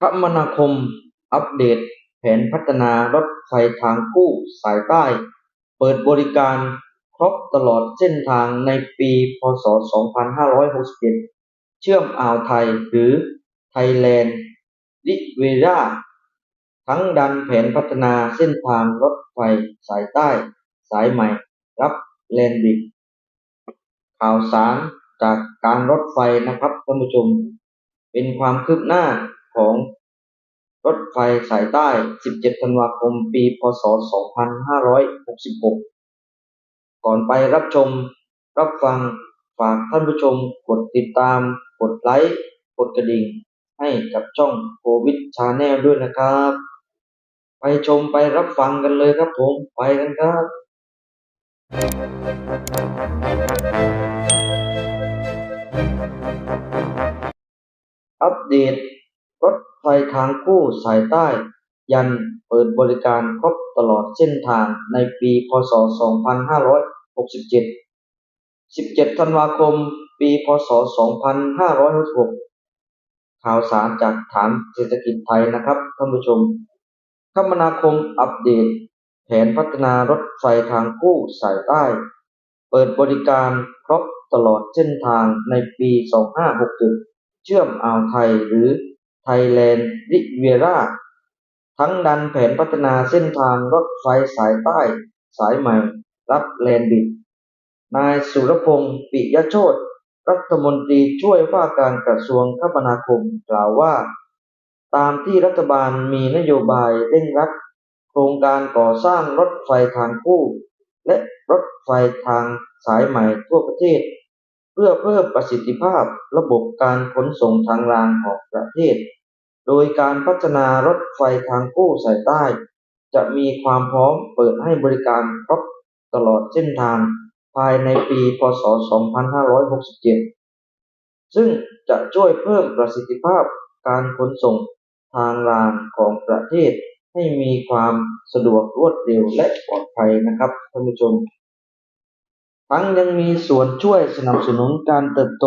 คมนาคม อัปเดต แผนพัฒนารถไฟทางคู่สายใต้ เปิดบริการครบตลอดเส้นทางในปี พ.ศ.2561 เชื่อมอ่าวไทยหรือไทยแลนด์ริเวราทั้งดันแผนพัฒนาเส้นทางรถไฟสายใต้ สายใหม่ รับแลนด์บริดจ์ข่าวสารจากการรถไฟนะครับท่านผู้ชม เป็นความคืบหน้า ของรถไฟสายใต้ 17 ธันวาคม ปี พ.ศ.2566 ก่อนไปรับชม รับฟัง ฝากท่านผู้ชมกดติดตาม กดไลค์ กดกระดิ่ง ให้กับช่องโควิดชาแนลด้วยนะครับ ไปชมไปรับฟังกันเลยครับผม ไปกันครับ อัปเดต รถไฟทางคู่สายใต้ ยันเปิดบริการครบตลอดเส้นทางในปีพ.ศ.2567 17 ธันวาคม ปี พ.ศ.2566 ข่าวสารจากฐานเศรษฐกิจไทยนะครับท่านผู้ชม คมนาคมอัปเดต แผนพัฒนารถไฟทางคู่สายใต้ เปิดบริการครบตลอดเส้นทางในปี 2567 เชื่อมอ่าวไทยหรือ ไทยแลนด์ริเวราทั้งดันแผนพัฒนาเส้นทางรถไฟสายใต้สายใหม่ รับแลนบิด นายสุรพงษ์ปิยโชติรัฐมนตรีช่วยว่าการกระทรวงคมนาคมกล่าวว่า ตามที่รัฐบาลมีนโยบายเร่งรัดโครงการก่อสร้างรถไฟทางคู่ และรถไฟทางสายใหม่ทั่วประเทศ เพื่อเพิ่มประสิทธิภาพระบบการขนส่งทางรางของประเทศ โดยการพัฒนารถไฟทางคู่สายใต้ จะมีความพร้อมเปิดให้บริการครบตลอดเส้นทาง ภายในปี พ.ศ.2567 ซึ่งจะช่วยเพิ่มประสิทธิภาพการขนส่งทางรางของประเทศ ให้มีความสะดวกรวดเร็วและปลอดภัยนะครับท่านผู้ชม ทั้งยังมีส่วนช่วยสนับสนุนการเติบโต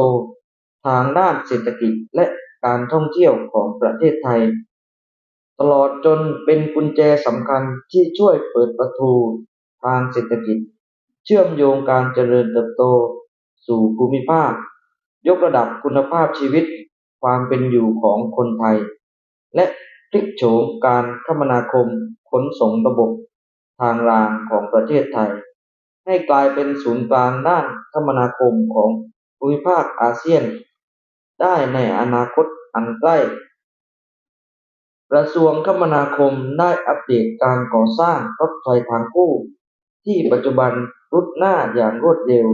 ทางด้านเศรษฐกิจและ การท่องเที่ยวของประเทศไทย ตลอดจนเป็นกุญแจสำคัญที่ช่วยเปิดประตูทางเศรษฐกิจ เชื่อมโยงการเจริญเติบโต สู่ภูมิภาค ยกระดับคุณภาพชีวิตความเป็นอยู่ของคนไทย และพลิกโฉมการคมนาคมขนส่งระบบทางรางของประเทศไทย ให้กลายเป็นศูนย์กลางด้านคมนาคมของภูมิภาคอาเซียน ได้ในอนาคตอันใกล้ กระทรวงคมนาคมได้อัปเดตการก่อสร้างรถไฟทางคู่ ที่ปัจจุบันรุดหน้าอย่างรวดเร็ว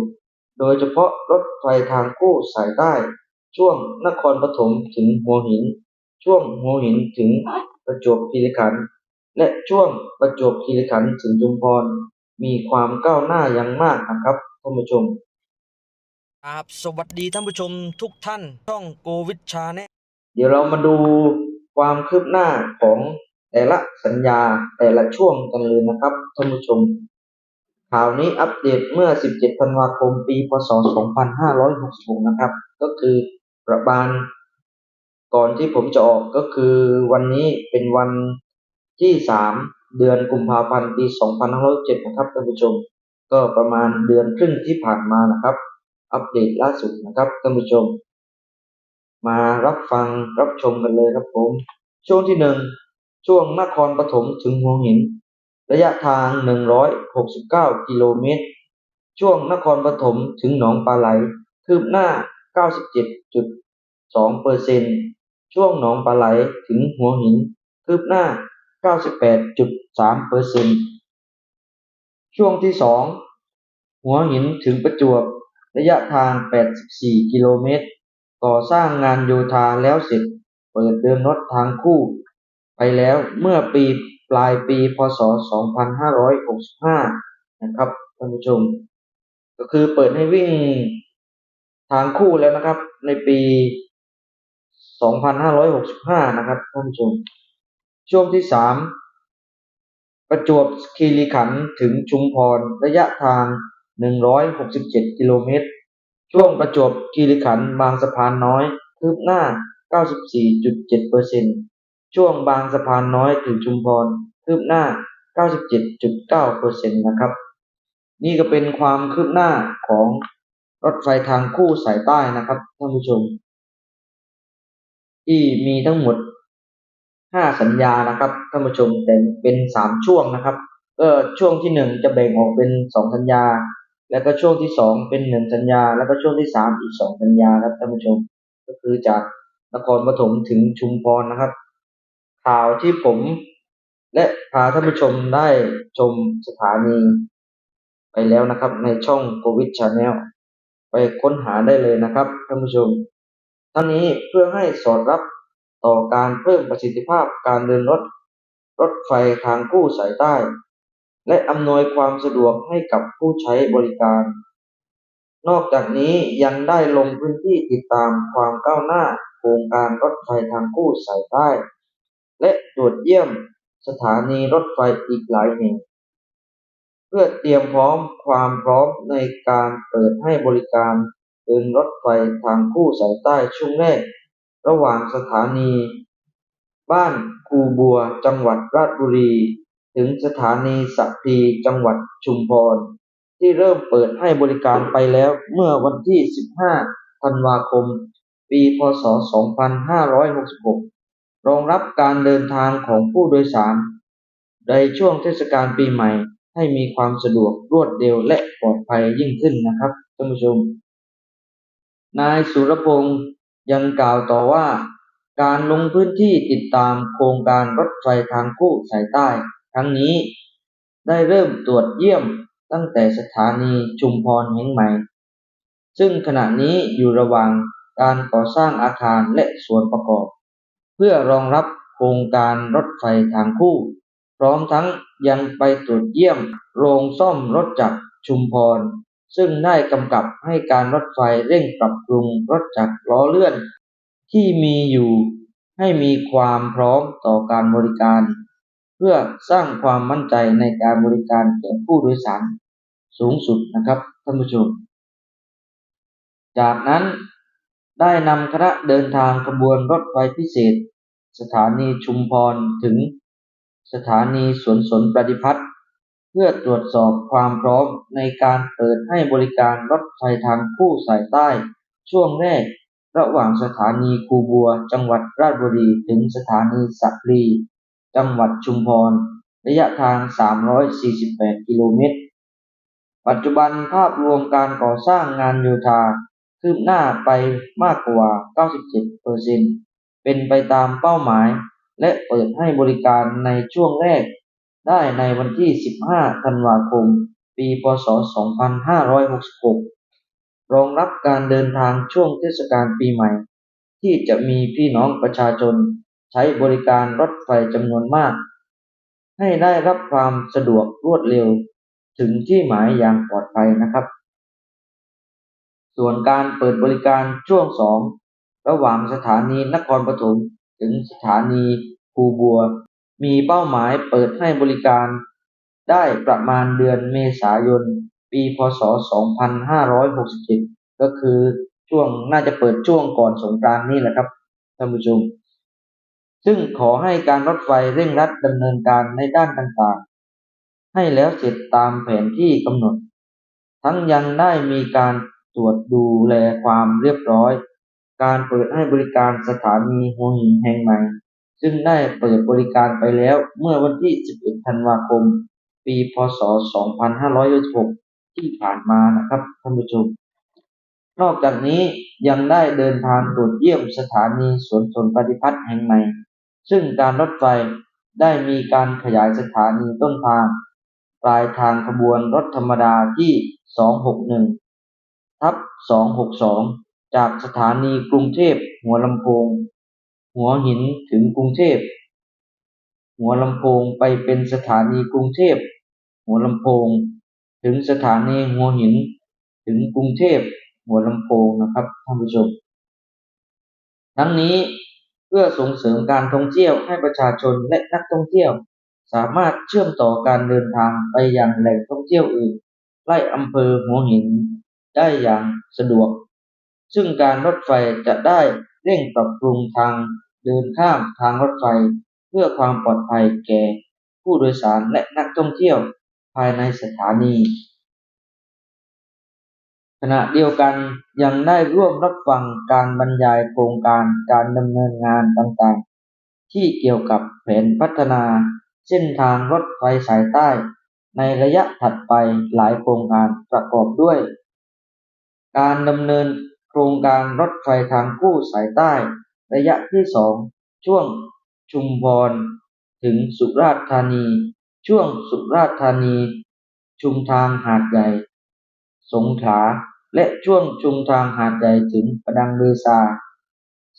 โดยเฉพาะรถไฟทางคู่สายใต้ ช่วงนครปฐมถึงหัวหิน ช่วงหัวหินถึงประจวบคีรีขันธ์และช่วงประจวบคีรีขันธ์ถึงชุมพรมีความก้าวหน้าอย่างมากนะครับท่านผู้ชม ครับสวัสดีท่านผู้ชมทุกท่านช่องโกวิดชาแนลเดี๋ยวเรามาดูความคืบหน้าของแต่ละสัญญาแต่ละช่วงกันเลยนะครับท่านผู้ชม ข่าวนี้อัปเดตเมื่อ 17 ธันวาคม ปี พ.ศ.2566 นะครับ ก็คือประมาณก่อนที่ผมจะออกก็คือวันนี้เป็นวันที่ 3 เดือนกุมภาพันธ์ ปี 2507 นะครับท่านผู้ชม ก็ประมาณเดือนครึ่งที่ผ่านมานะครับ อัปเดตล่าสุดนะครับท่านผู้ชม มารับฟังรับชมกันเลยครับผม ช่วงที่หนึ่งช่วงนครปฐมถึงหัวหิน ระยะทาง 169 กิโลเมตร ช่วงนครปฐมถึงหนองปลาไหล คืบหน้า 97.2เปอร์เซ็นช่วงหนองปลาไหลถึงหัวหิน คืบหน้า 98.3เปอร์เซ็นช่วงที่สองหัวหินถึงประจวบ ระยะทาง 84 กิโลเมตร ก่อสร้างงานโยธาแล้วเสร็จ เปิดเดินรถทางคู่ ไปแล้วเมื่อปีปลายปีพศ 2565 นะครับท่านผู้ชม ก็คือเปิดให้วิ่งทางคู่แล้วนะครับ ในปี 2565 นะครับท่านผู้ชม ช่วงที่สามประจวบคีรีขันธ์ถึงชุมพรระยะทาง 167 กิโลเมตร ช่วงประจวบคีรีขันธ์บางสะพานน้อย คืบหน้า 94.7เปอร์เซ็นช่วงบางสะพานน้อยถึงชุมพร คืบหน้า 97.9%นะครับ นี่ก็เป็นความคืบหน้าของรถไฟทางคู่สายใต้นะครับท่านผู้ชม ที่มีทั้งหมด 5 สัญญานะครับท่านผู้ชมแต่เป็น 3 ช่วงนะครับก็ช่วงที่ 1 จะแบ่งออกเป็น 2 สัญญา แล้วก็ช่วงที่2เป็น1สัญญา แล้วก็ช่วงที่3อีก2สัญญาครับท่านผู้ชม ก็คือจากนครปฐมถึงชุมพรนะครับ ข่าวที่ผมและพาท่านผู้ชมได้ชมสถานีไปแล้วนะครับ ในช่องโควิดชาแนลไปค้นหาได้เลยนะครับท่านผู้ชม ทั้งนี้เพื่อให้สอดรับต่อการเพิ่มประสิทธิภาพการเดินรถรถไฟทางคู่สายใต้ และอำนวยความสะดวกให้กับผู้ใช้บริการ นอกจากนี้ยังได้ลงพื้นที่ติดตามความก้าวหน้าโครงการรถไฟทางคู่สายใต้ และตรวจเยี่ยมสถานีรถไฟอีกหลายแห่ง เพื่อเตรียมพร้อมความพร้อมในการเปิดให้บริการเดินรถไฟทางคู่สายใต้ช่วงแรก ระหว่างสถานี บ้านคูบัวจังหวัดราชบุรี ถึงสถานีสัพพีจังหวัดชุมพร ที่เริ่มเปิดให้บริการไปแล้วเมื่อวันที่ 15 ธันวาคม ปี พ.ศ.2566 รองรับการเดินทางของผู้โดยสาร ในช่วงเทศกาลปีใหม่ให้มีความสะดวกรวดเร็วและปลอดภัยยิ่งขึ้นนะครับท่านผู้ชม นายสุรพงษ์ยังกล่าวต่อว่า การลงพื้นที่ติดตามโครงการรถไฟทางคู่สายใต้ ครั้งนี้ได้เริ่มตรวจเยี่ยมตั้งแต่สถานีชุมพรแห่งใหม่ ซึ่งขณะนี้อยู่ระหว่างการก่อสร้างอาคารและส่วนประกอบ เพื่อรองรับโครงการรถไฟทางคู่ พร้อมทั้งยังไปตรวจเยี่ยมโรงซ่อมรถจักรชุมพร ซึ่งได้กำกับให้การรถไฟเร่งปรับปรุงรถจักรล้อเลื่อน ที่มีอยู่ให้มีความพร้อมต่อการบริการ เพื่อสร้างความมั่นใจในการบริการแก่ผู้โดยสารสูงสุดนะครับท่านผู้ชม จากนั้นได้นำคณะเดินทางขบวนรถไฟพิเศษ สถานีชุมพรถึงสถานีสวนสนประดิพัฒน์เพื่อตรวจสอบความพร้อมในการเปิดให้บริการรถไฟทางคู่สายใต้ ช่วงแรก ระหว่างสถานีคูบัวจังหวัดราชบุรีถึงสถานีสักรี จังหวัดชุมพร ระยะทาง 348 กิโลเมตร ปัจจุบันภาพรวมการก่อสร้างงานโยธาคืบหน้าไปมากกว่า 97เปอร์เซ็นเป็นไปตามเป้าหมาย และเปิดให้บริการในช่วงแรก ได้ในวันที่ 15 ธันวาคม ปี พ.ศ.2566 รองรับการเดินทางช่วงเทศกาลปีใหม่ ที่จะมีพี่น้องประชาชน ใช้บริการรถไฟจำนวนมาก ให้ได้รับความสะดวกรวดเร็วถึงที่หมายอย่างปลอดภัยนะครับ ส่วนการเปิดบริการช่วง 2 ระหว่างสถานีนครปฐมถึงสถานีคูบัว มีเป้าหมายเปิดให้บริการ ได้ประมาณเดือนเมษายน ปีพ.ศ.2567 ก็คือช่วงน่าจะเปิดช่วงก่อนสงกรานนี่แหละครับท่านผู้ชม ซึ่งขอให้การรถไฟเร่งรัดดำเนินการในด้านต่างๆ ให้แล้วเสร็จตามแผนที่กำหนด ทั้งยังได้มีการตรวจดูแลความเรียบร้อย การเปิดให้บริการสถานีหัวหินแห่งใหม่ ซึ่งได้เปิดบริการไปแล้วเมื่อวันที่ 11 ธันวาคม ปี พ.ศ.2566 ที่ผ่านมานะครับท่านผู้ชมนอกจากนี้ยังได้เดินทางตรวจเยี่ยมสถานีสวนสนปฏิพัฒน์แห่งใหม่ ซึ่งการรถไฟได้มีการขยายสถานีต้นทาง ปลายทางขบวนรถธรรมดาที่ 261 ทับ 262 จากสถานีกรุงเทพหัวลำโพง หัวหินถึงกรุงเทพ หัวลำโพงไปเป็นสถานีกรุงเทพ หัวลำโพง ถึงสถานีหัวหิน ถึงกรุงเทพหัวลำโพงนะครับท่านผู้ชม ทั้งนี้ พื่อส่งเสริมการท่องเที่ยวให้ประชาชนและนักท่องเที่ยว สามารถเชื่อมต่อการเดินทางไปยังแหล่งท่องเที่ยวอื่นใกล้อำเภอหัวหินได้อย่างสะดวก ซึ่งการรถไฟจะได้เร่งปรับปรุงทางเดินข้ามทางรถไฟ เพื่อความปลอดภัยแก่ผู้โดยสารและนักท่องเที่ยวภายในสถานี ขณะเดียวกันยังได้ร่วมรับฟังการบรรยายโครงการการดำเนินงานต่างๆ ที่เกี่ยวกับแผนพัฒนาเส้นทางรถไฟสายใต้ ในระยะถัดไปหลายโครงการประกอบด้วย การดำเนินโครงการรถไฟทางคู่สายใต้ ระยะที่สองช่วงชุมพรถึงสุราษฎร์ธานี ช่วงสุราษฎร์ธานี ชุมทางหาดใหญ่ สงขลาและช่วงชุมทางหาดใหญ่ถึงประดังเบซา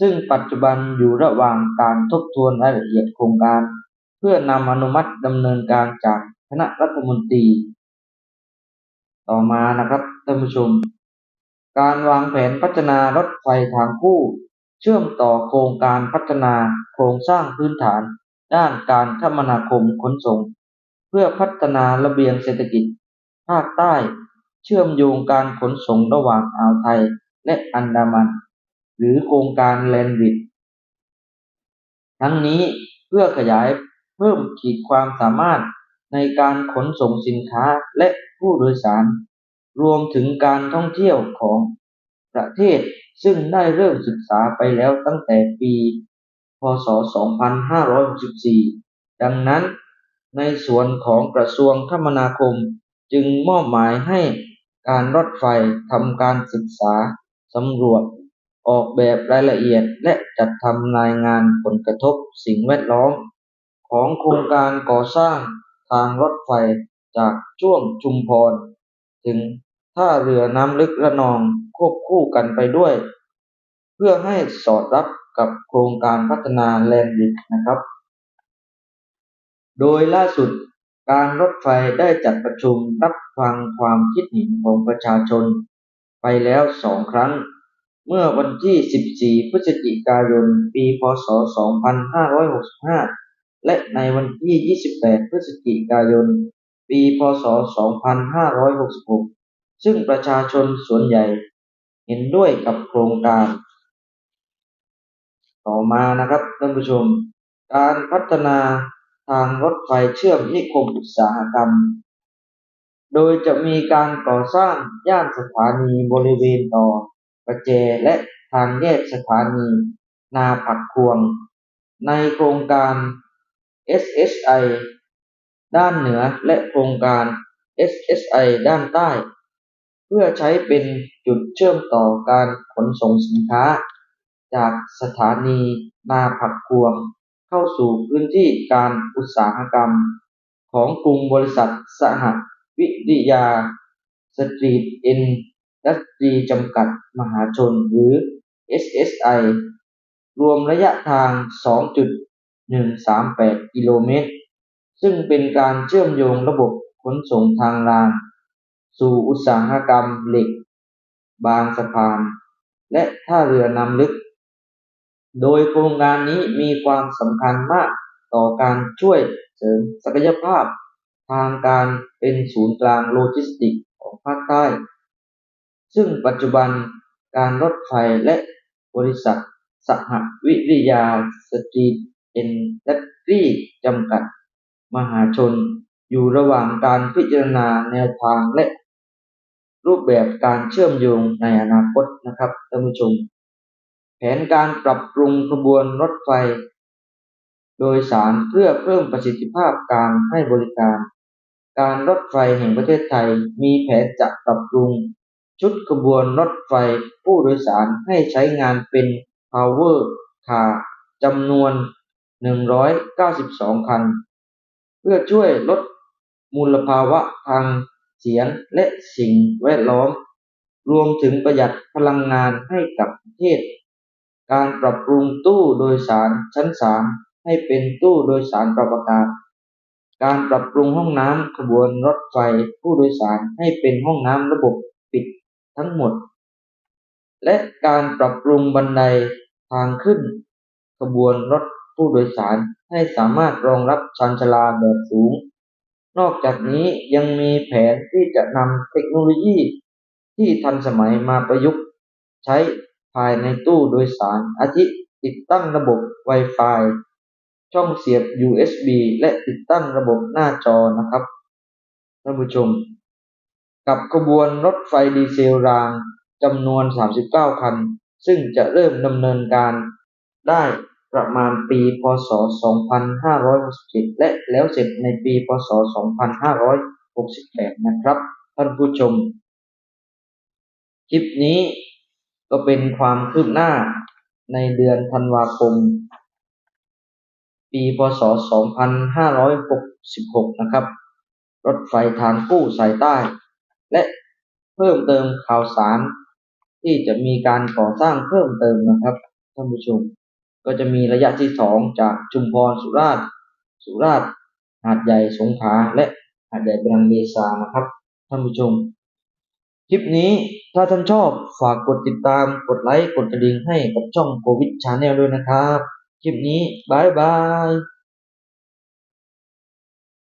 ซึ่งปัจจุบันอยู่ระหว่างการทบทวนรายละเอียดโครงการ เพื่อนำอนุมัติดำเนินการจากคณะรัฐมนตรี ต่อมานะครับท่านผู้ชม การวางแผนพัฒนารถไฟทางคู่ เชื่อมต่อโครงการพัฒนาโครงสร้างพื้นฐาน ด้านการคมนาคมขนส่ง เพื่อพัฒนาระเบียงเศรษฐกิจภาคใต้ เชื่อมโยงการขนส่งระหว่างอ่าวไทยและอันดามัน หรือโครงการแลนด์บริดทั้งนี้เพื่อขยายเพิ่มขีดความสามารถในการขนส่งสินค้าและผู้โดยสาร รวมถึงการท่องเที่ยวของประเทศซึ่งได้เริ่มศึกษาไปแล้วตั้งแต่ปี พ.ศ.2564 ดังนั้นในส่วนของกระทรวงคมนาคมจึงมอบหมายให้ การรถไฟทำการศึกษาสำรวจ ออกแบบรายละเอียดและจัดทำรายงานผลกระทบสิ่งแวดล้อม ของโครงการก่อสร้างทางรถไฟจากช่วงชุมพร ถึงท่าเรือน้ำลึกระนองควบคู่กันไปด้วย เพื่อให้สอดรับกับโครงการพัฒนาแลนด์บริดจ์นะครับ โดยล่าสุด การรถไฟได้จัดประชุมรับฟังความคิดเห็นของประชาชน ไปแล้วสองครั้ง เมื่อวันที่ 14 พฤศจิกายน ปี พ.ศ.2565 และในวันที่ 28 พฤศจิกายน ปี พ.ศ.2566 ซึ่งประชาชนส่วนใหญ่ เห็นด้วยกับโครงการ ต่อมานะครับท่านผู้ชม การพัฒนา ทางรถไฟเชื่อมนิคมอุตสาหกรรม โดยจะมีการก่อสร้างย่านสถานีบริเวณต่อประแจและทางแยกสถานี นาผักพวง ในโครงการ SSI ด้านเหนือและโครงการ SSI ด้านใต้ เพื่อใช้เป็นจุดเชื่อมต่อการขนส่งสินค้า จากสถานีนาผักพวง เข้าสู่พื้นที่การอุตสาหกรรม ของกลุ่มบริษัทสหวิทยา สตรีทอินดัสตรีจำกัดมหาชนหรือ SSI รวมระยะทาง 2.138 กิโลเมตร ซึ่งเป็นการเชื่อมโยงระบบขนส่งทางราง สู่อุตสาหกรรมเหล็ก บางสะพาน และท่าเรือนำลึก โดยโครงการนี้มีความสำคัญมากต่อการช่วยเสริมศักยภาพ ทางการเป็นศูนย์กลางโลจิสติกส์ของภาคใต้ ซึ่งปัจจุบันการรถไฟและบริษัทสหวิทยาสตรีทอินดัสตรีจำกัด มหาชน อยู่ระหว่างการพิจารณาแนวทางและรูปแบบการเชื่อมโยงในอนาคตนะครับท่านผู้ชม แผนการปรับปรุงขบวนรถไฟ โดยสารเพื่อเพิ่มประสิทธิภาพการให้บริการ การรถไฟแห่งประเทศไทยมีแผนจะปรับปรุง ชุดขบวนรถไฟผู้โดยสารให้ใช้งานเป็น Power Car จำนวน 192 คัน เพื่อช่วยลดมูลภาวะทางเสียงและสิ่งแวดล้อม รวมถึงประหยัดพลังงานให้กับประเทศ การปรับปรุงตู้โดยสารชั้น3ให้เป็นตู้โดยสารปรับอากาศ การปรับปรุงห้องน้ำขบวนรถไฟผู้โดยสารให้เป็นห้องน้ำระบบปิดทั้งหมด และการปรับปรุงบันไดทางขึ้น ขบวนรถผู้โดยสารให้สามารถรองรับชานชลาแบบสูง นอกจากนี้ยังมีแผนที่จะนำเทคโนโลยีที่ทันสมัยมาประยุกต์ ใช้ายในตู้โดยสาร อาทิติดตั้งระบบ Wi-Fi ช่องเสียบ USB และติดตั้งระบบหน้าจอนะครับท่านผู้ชม กับขบวนรถไฟดีเซลรางจำนวน 39 คัน ซึ่งจะเริ่มดำเนินการได้ประมาณปี พศ 2567 และแล้วเสร็จในปี พศ 2568 นะครับ ท่านผู้ชม คลิปนี้ ก็เป็นความคืบหน้าในเดือนธันวาคม ปีพศ 2566 นะครับ รถไฟทางคู่สายใต้ และเพิ่มเติมข่าวสาร ที่จะมีการก่อสร้างเพิ่มเติมนะครับท่านผู้ชม ก็จะมีระยะที่สองจากชุมพรสุราษฎร์สุราษฎร์หาดใหญ่สงขลาและหาดใหญ่เป็นอังเบซานะครับท่านผู้ชม คลิปนี้ถ้าท่านชอบฝากกดติดตามกดไลค์กดกระดิ่งให้กับช่องโควิดชาแนลด้วยนะครับ คลิปนี้บายบาย